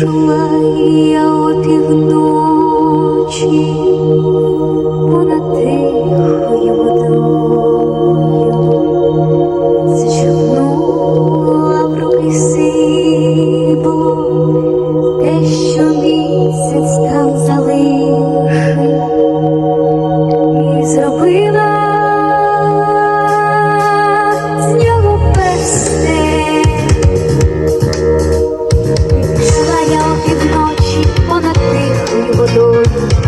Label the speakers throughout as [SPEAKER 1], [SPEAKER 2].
[SPEAKER 1] чула я от Lord.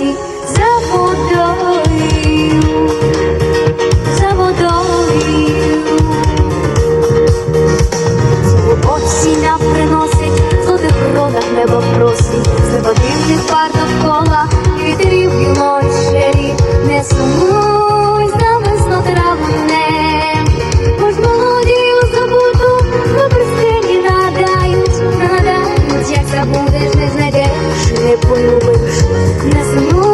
[SPEAKER 1] серці за водою, за водою, Оці нам приносить, золотих родах небо просить, з неба дивних пар довкола, і вітрів і ночері не сумує. любив, не землю.